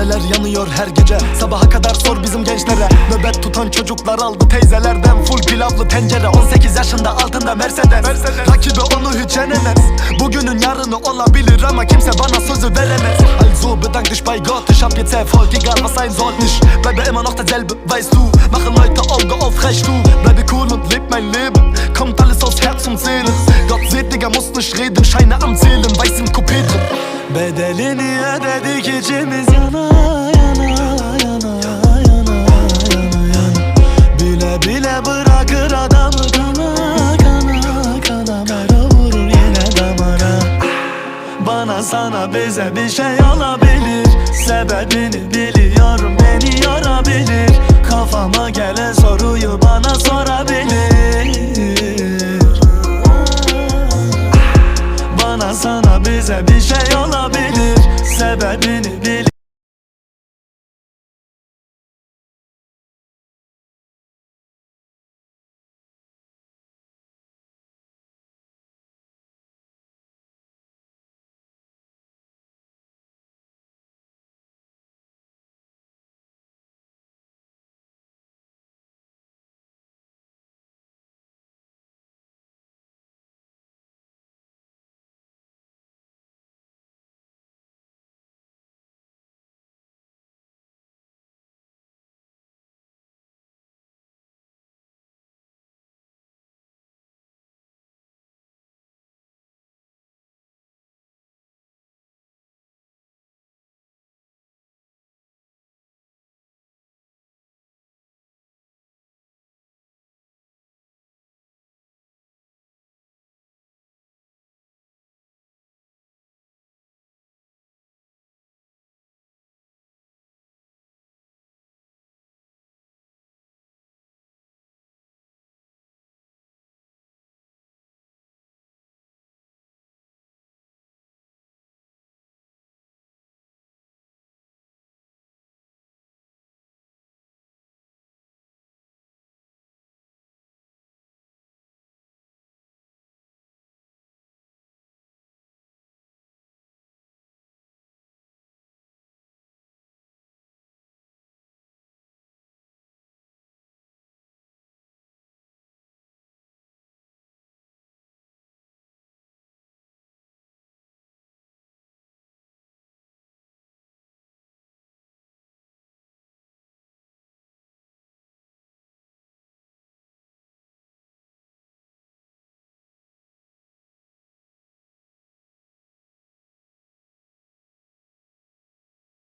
Mahalleler yanıyor her gece. Sabaha kadar sor bizim gençlere. Nöbet tutan çocuklar aldı teyzelerden. Full pilavlı tencere. 18 yaşında altında Mercedes, Rakibi onu hiç yenemez. Bugünün yarını olabilir ama kimse bana sözü veremez. Also bedank dich bei Gott Ich hab jetzt Erfolg, egal was sein soll Ich bleibe immer noch derselbe, weißt du. Machen Leute Auge auf, recht du. Bleibe cool und leb mein Leben Kommt alles aus Herz und Seele. Gott seht, Digga, muss nicht reden Scheine am Zählen, weiß im Coupé drin Bedelini ödedik içimiz yana yana yana yana yana yana. Bile bile bırakır adamı kana kana kana. Mera vurur yine damara. Bana sana bize bir şey olabilir. Sebebini bilir sana bize bir şey olabilir. Sebebini bil